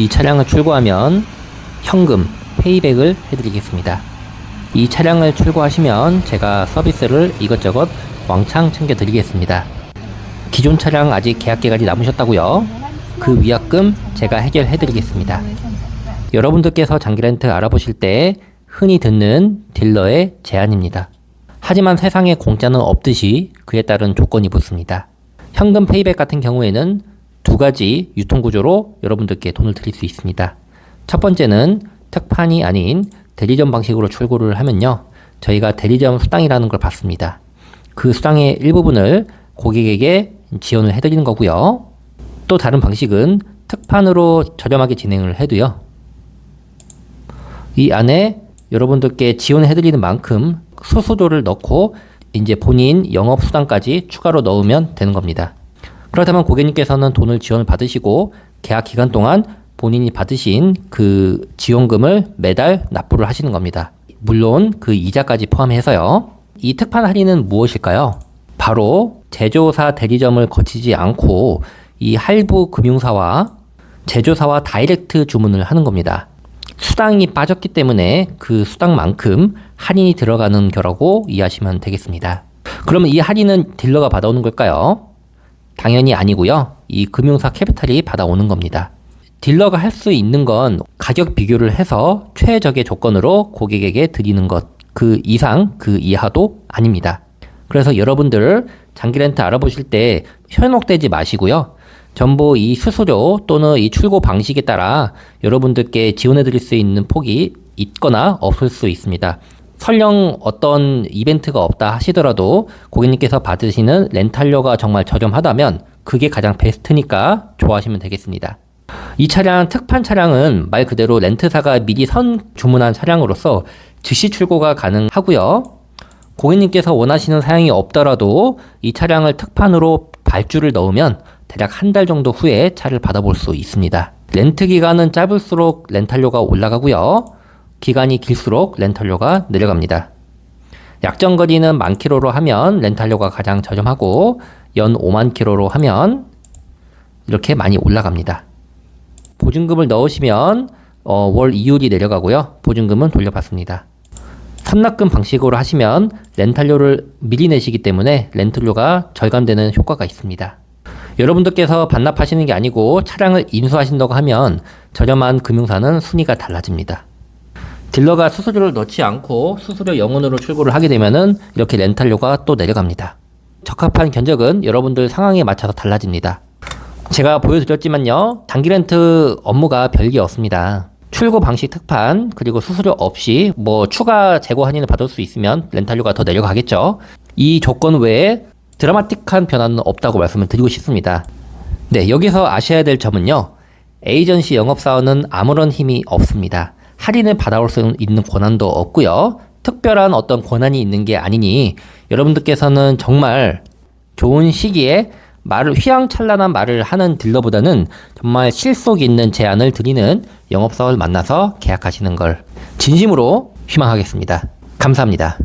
이 차량을 출고하면 현금, 페이백을 해드리겠습니다. 이 차량을 출고하시면 제가 서비스를 이것저것 왕창 챙겨드리겠습니다. 기존 차량 아직 계약 기간이 남으셨다고요? 그 위약금 제가 해결해드리겠습니다. 여러분들께서 장기렌트 알아보실 때 흔히 듣는 딜러의 제안입니다. 하지만 세상에 공짜는 없듯이 그에 따른 조건이 붙습니다. 현금 페이백 같은 경우에는 두 가지 유통구조로 여러분들께 돈을 드릴 수 있습니다. 첫 번째는 특판이 아닌 대리점 방식으로 출고를 하면요. 저희가 대리점 수당이라는 걸 받습니다. 그 수당의 일부분을 고객에게 지원을 해드리는 거고요. 또 다른 방식은 특판으로 저렴하게 진행을 해도요. 이 안에 여러분들께 지원해드리는 만큼 수수료를 넣고 이제 본인 영업 수당까지 추가로 넣으면 되는 겁니다. 그렇다면 고객님께서는 돈을 지원을 받으시고 계약 기간 동안 본인이 받으신 그 지원금을 매달 납부를 하시는 겁니다. 물론 그 이자까지 포함해서요. 이 특판 할인은 무엇일까요? 바로 제조사 대리점을 거치지 않고 이 할부 금융사와 제조사와 다이렉트 주문을 하는 겁니다. 수당이 빠졌기 때문에 그 수당만큼 할인이 들어가는 거라고 이해하시면 되겠습니다. 그러면 이 할인은 딜러가 받아오는 걸까요? 당연히 아니고요. 이 금융사 캐피탈이 받아오는 겁니다. 딜러가 할 수 있는 건 가격 비교를 해서 최적의 조건으로 고객에게 드리는 것. 그 이상, 그 이하도 아닙니다. 그래서 여러분들 장기 렌트 알아보실 때 현혹되지 마시고요. 전부 이 수수료 또는 이 출고 방식에 따라 여러분들께 지원해 드릴 수 있는 폭이 있거나 없을 수 있습니다. 설령 어떤 이벤트가 없다 하시더라도 고객님께서 받으시는 렌탈료가 정말 저렴하다면 그게 가장 베스트니까 좋아하시면 되겠습니다. 이 차량 특판 차량은 말 그대로 렌트사가 미리 선 주문한 차량으로서 즉시 출고가 가능하고요. 고객님께서 원하시는 사양이 없더라도 이 차량을 특판으로 발주를 넣으면 대략 한 달 정도 후에 차를 받아볼 수 있습니다. 렌트 기간은 짧을수록 렌탈료가 올라가고요. 기간이 길수록 렌탈료가 내려갑니다. 약정 거리는 만 킬로로 하면 렌탈료가 가장 저렴하고 연 5만 킬로로 하면 이렇게 많이 올라갑니다. 보증금을 넣으시면 어, 월 이율이 내려가고요. 보증금은 돌려받습니다. 선납금 방식으로 하시면 렌탈료를 미리 내시기 때문에 렌트료가 절감되는 효과가 있습니다. 여러분들께서 반납하시는 게 아니고 차량을 인수하신다고 하면 저렴한 금융사는 순위가 달라집니다. 딜러가 수수료를 넣지 않고 수수료 영원으로 출고를 하게 되면은 이렇게 렌탈료가 또 내려갑니다. 적합한 견적은 여러분들 상황에 맞춰서 달라집니다. 제가 보여드렸지만요, 단기 렌트 업무가 별게 없습니다. 출고 방식 특판, 그리고 수수료 없이 뭐 추가 재고 할인을 받을 수 있으면 렌탈료가 더 내려가겠죠. 이 조건 외에 드라마틱한 변화는 없다고 말씀을 드리고 싶습니다. 네, 여기서 아셔야 될 점은요, 에이전시 영업사원은 아무런 힘이 없습니다. 할인을 받아올 수 있는 권한도 없고요. 특별한 어떤 권한이 있는 게 아니니 여러분들께서는 정말 좋은 시기에 말을 휘황찬란한 말을 하는 딜러보다는 정말 실속 있는 제안을 드리는 영업사원을 만나서 계약하시는 걸 진심으로 희망하겠습니다. 감사합니다.